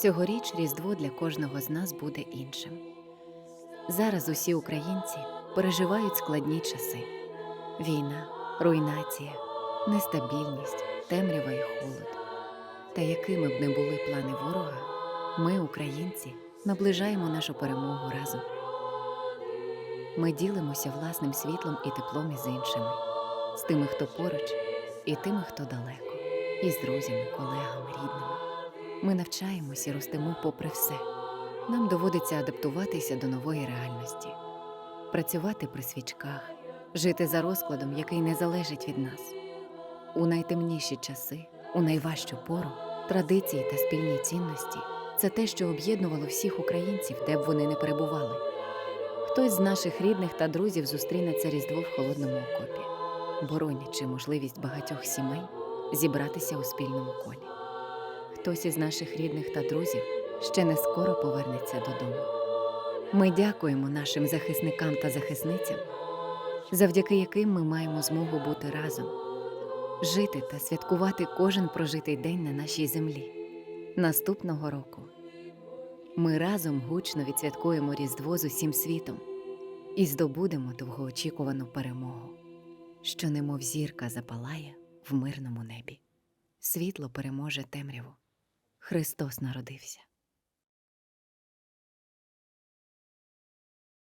Цьогоріч Різдво для кожного з нас буде іншим. Зараз усі українці переживають складні часи: війна, руйнація, нестабільність, темрява і холод. Та якими б не були плани ворога, ми, українці, наближаємо нашу перемогу разом. Ми ділимося власним світлом і теплом із іншими, з тими, хто поруч, і тими, хто далеко, і з друзями, колегами, рідними. Ми навчаємося і ростемо попри все. Нам доводиться адаптуватися до нової реальності, працювати при свічках, жити за розкладом, який не залежить від нас. У найтемніші часи, у найважчу пору, традиції та спільні цінності це те, що об'єднувало всіх українців, де б вони не перебували. Хтось з наших рідних та друзів зустріне це Різдво в холодному окопі, боронячи можливість багатьох сімей зібратися у спільному колі. Хтось із наших рідних та друзів ще не скоро повернеться додому. Ми дякуємо нашим захисникам та захисницям, завдяки яким ми маємо змогу бути разом, жити та святкувати кожен прожитий день на нашій землі. Наступного року ми разом гучно відсвяткуємо Різдво з усім світом і здобудемо довгоочікувану перемогу, що немов зірка запалає в мирному небі. Світло переможе темряву. Христос народився.